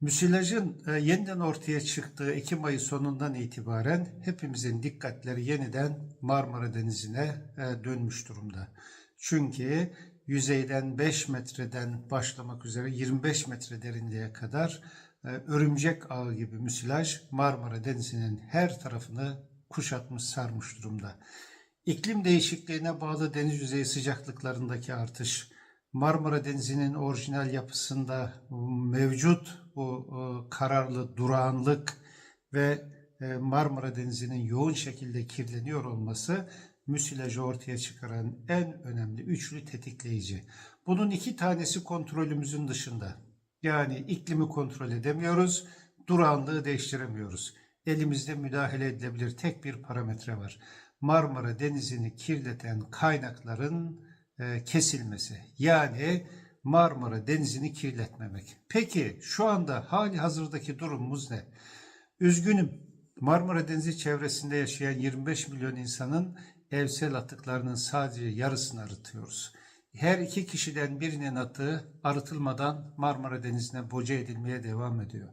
Müsilajın e, yeniden ortaya çıktığı Ekim ayı sonundan itibaren hepimizin dikkatleri yeniden Marmara Denizi'ne e, dönmüş durumda. Çünkü yüzeyden 5 metreden başlamak üzere 25 metre derinliğe kadar e, örümcek ağı gibi müsilaj Marmara Denizi'nin her tarafını kuşatmış sarmış durumda. İklim değişikliğine bağlı deniz yüzeyi sıcaklıklarındaki artış, Marmara Denizi'nin orijinal yapısında mevcut bu e, kararlı durağanlık ve e, Marmara Denizi'nin yoğun şekilde kirleniyor olması müsilajı ortaya çıkaran en önemli üçlü tetikleyici. Bunun iki tanesi kontrolümüzün dışında. Yani iklimi kontrol edemiyoruz, durağanlığı değiştiremiyoruz. Elimizde müdahale edilebilir tek bir parametre var. Marmara Denizi'ni kirleten kaynakların kesilmesi. Yani Marmara Denizi'ni kirletmemek. Peki şu anda hali hazırdaki durumumuz ne? Üzgünüm. Marmara Denizi çevresinde yaşayan 25 milyon insanın evsel atıklarının sadece yarısını arıtıyoruz. Her iki kişiden birinin atığı arıtılmadan Marmara Denizi'ne boca edilmeye devam ediyor.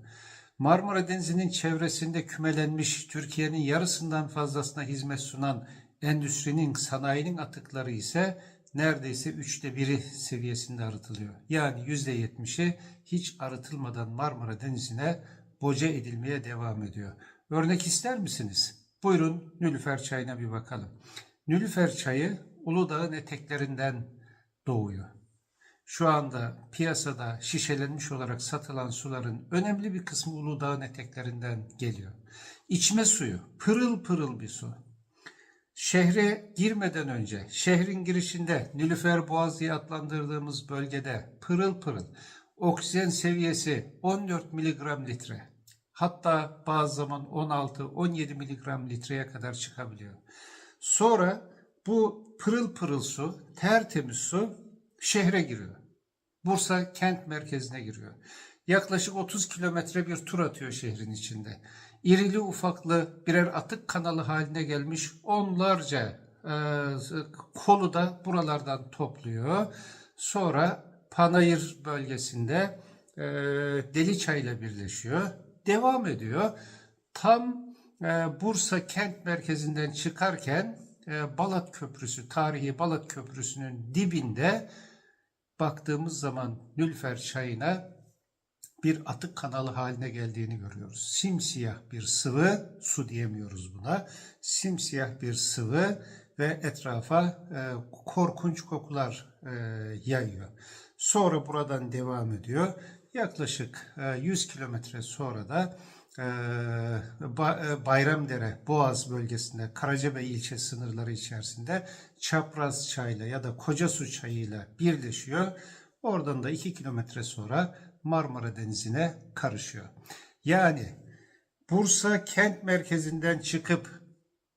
Marmara Denizi'nin çevresinde kümelenmiş Türkiye'nin yarısından fazlasına hizmet sunan endüstrinin, sanayinin atıkları ise neredeyse üçte biri seviyesinde arıtılıyor. Yani yüzde yetmişi hiç arıtılmadan Marmara Denizi'ne boca edilmeye devam ediyor. Örnek ister misiniz? Buyurun Nülüfer çayına bir bakalım. Nülüfer çayı Uludağ'ın eteklerinden doğuyor. Şu anda piyasada şişelenmiş olarak satılan suların önemli bir kısmı Uludağ'ın eteklerinden geliyor. İçme suyu pırıl pırıl bir su. Şehre girmeden önce, şehrin girişinde Nilüfer Boğaz adlandırdığımız bölgede pırıl pırıl oksijen seviyesi 14 miligram litre. Hatta bazı zaman 16-17 miligram litreye kadar çıkabiliyor. Sonra bu pırıl pırıl su, tertemiz su şehre giriyor. Bursa kent merkezine giriyor. Yaklaşık 30 kilometre bir tur atıyor şehrin içinde. İrili ufaklı birer atık kanalı haline gelmiş onlarca e, kolu da buralardan topluyor. Sonra Panayır bölgesinde e, Deliçay ile birleşiyor. Devam ediyor. Tam e, Bursa kent merkezinden çıkarken e, Balat Köprüsü, tarihi Balat Köprüsü'nün dibinde baktığımız zaman Nülfer çayına bir atık kanalı haline geldiğini görüyoruz. Simsiyah bir sıvı, su diyemiyoruz buna. Simsiyah bir sıvı ve etrafa e, korkunç kokular e, yayıyor. Sonra buradan devam ediyor. Yaklaşık e, 100 kilometre sonra da e, e, Bayramdere, Boğaz bölgesinde, Karacabey ilçe sınırları içerisinde Çapraz çayla ya da Kocasu çayıyla birleşiyor. Oradan da 2 kilometre sonra Marmara Denizi'ne karışıyor. Yani Bursa kent merkezinden çıkıp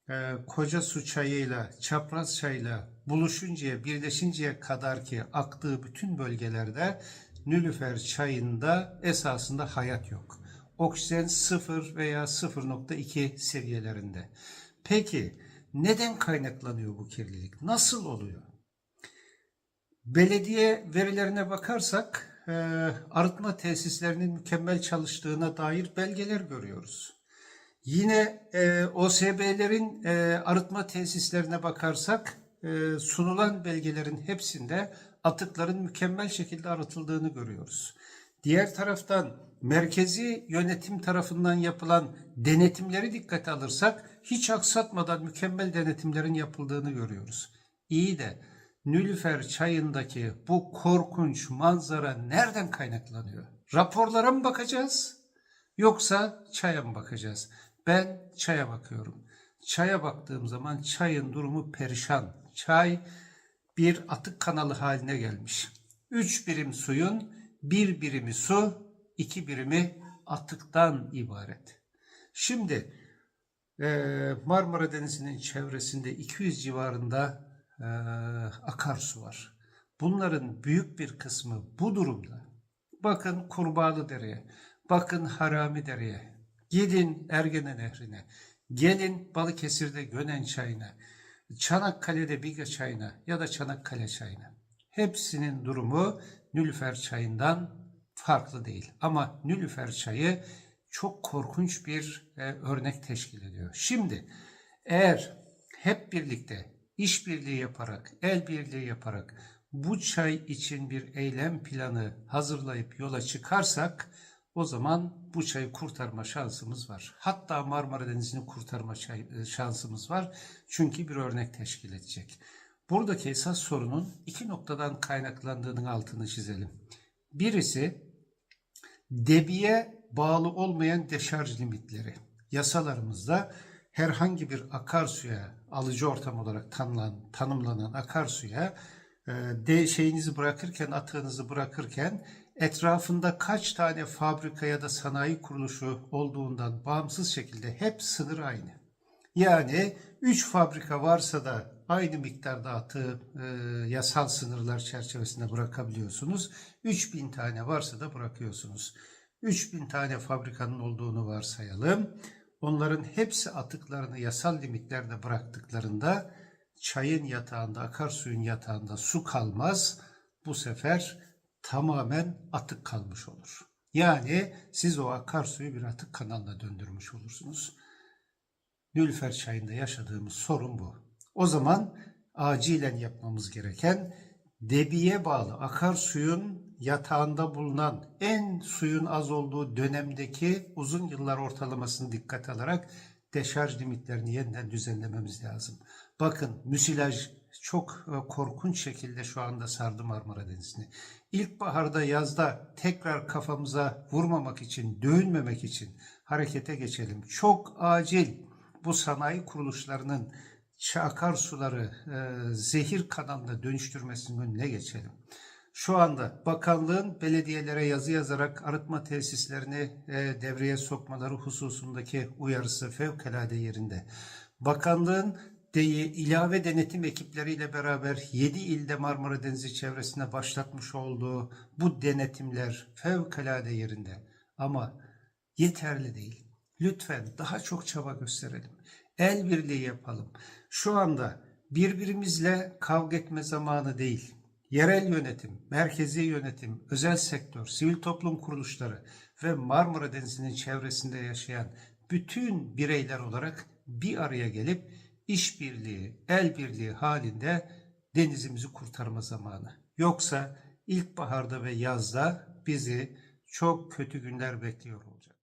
e, Kocasu çayıyla, Çapraz çayıyla buluşuncaya, birleşinceye kadar ki aktığı bütün bölgelerde Nülüfer çayında esasında hayat yok. Oksijen 0 veya 0.2 seviyelerinde. Peki neden kaynaklanıyor bu kirlilik? Nasıl oluyor? Belediye verilerine bakarsak e, arıtma tesislerinin mükemmel çalıştığına dair belgeler görüyoruz. Yine e, OSB'lerin e, arıtma tesislerine bakarsak e, sunulan belgelerin hepsinde atıkların mükemmel şekilde arıtıldığını görüyoruz. Diğer taraftan merkezi yönetim tarafından yapılan denetimleri dikkate alırsak hiç aksatmadan mükemmel denetimlerin yapıldığını görüyoruz. İyi de Nülüfer çayındaki bu korkunç manzara nereden kaynaklanıyor? Raporlara mı bakacağız yoksa çaya mı bakacağız? Ben çaya bakıyorum. Çaya baktığım zaman çayın durumu perişan. Çay bir atık kanalı haline gelmiş. Üç birim suyun bir birimi su, iki birimi atıktan ibaret. Şimdi Marmara Denizi'nin çevresinde 200 civarında eee, akarsu var. Bunların büyük bir kısmı bu durumda. Bakın Kurbağalı Dere'ye, bakın Harami Dere'ye, gidin Ergene Nehri'ne, gelin Balıkesir'de Gönen Çayı'na, Çanakkale'de Biga Çayı'na ya da Çanakkale Çayı'na. Hepsinin durumu Nülfer Çayı'ndan farklı değil. Ama Nülüfer çayı çok korkunç bir e, örnek teşkil ediyor. Şimdi eğer hep birlikte işbirliği yaparak, el birliği yaparak bu çay için bir eylem planı hazırlayıp yola çıkarsak o zaman bu çayı kurtarma şansımız var. Hatta Marmara Denizi'ni kurtarma e, şansımız var. Çünkü bir örnek teşkil edecek. Buradaki esas sorunun iki noktadan kaynaklandığının altını çizelim. Birisi debiye bağlı olmayan deşarj limitleri. Yasalarımızda herhangi bir akarsuya alıcı ortam olarak tanılan, tanımlanan akarsuya e, de şeyinizi bırakırken atığınızı bırakırken etrafında kaç tane fabrika ya da sanayi kuruluşu olduğundan bağımsız şekilde hep sınır aynı. Yani 3 fabrika varsa da aynı miktarda atığı e, yasal sınırlar çerçevesinde bırakabiliyorsunuz. 3000 tane varsa da bırakıyorsunuz. 3000 tane fabrikanın olduğunu varsayalım. Onların hepsi atıklarını yasal limitlerde bıraktıklarında çayın yatağında, akarsuyun yatağında su kalmaz. Bu sefer tamamen atık kalmış olur. Yani siz o akarsuyu bir atık kanalına döndürmüş olursunuz. Nülfer çayında yaşadığımız sorun bu. O zaman acilen yapmamız gereken debiye bağlı akarsuyun yatağında bulunan en suyun az olduğu dönemdeki uzun yıllar ortalamasını dikkat alarak deşarj limitlerini yeniden düzenlememiz lazım. Bakın müsilaj çok e, korkunç şekilde şu anda sardı Marmara Denizi'ni. İlkbaharda yazda tekrar kafamıza vurmamak için, dövünmemek için harekete geçelim. Çok acil bu sanayi kuruluşlarının akarsuları e, zehir kanalına dönüştürmesinin önüne geçelim. Şu anda bakanlığın belediyelere yazı yazarak arıtma tesislerini e, devreye sokmaları hususundaki uyarısı fevkalade yerinde. Bakanlığın de, ilave denetim ekipleriyle beraber 7 ilde Marmara Denizi çevresine başlatmış olduğu bu denetimler fevkalade yerinde. Ama yeterli değil. Lütfen daha çok çaba gösterelim. El birliği yapalım. Şu anda birbirimizle kavga etme zamanı değil. Yerel yönetim, merkezi yönetim, özel sektör, sivil toplum kuruluşları ve Marmara Denizi'nin çevresinde yaşayan bütün bireyler olarak bir araya gelip işbirliği, el birliği halinde denizimizi kurtarma zamanı. Yoksa ilkbaharda ve yazda bizi çok kötü günler bekliyor olacak.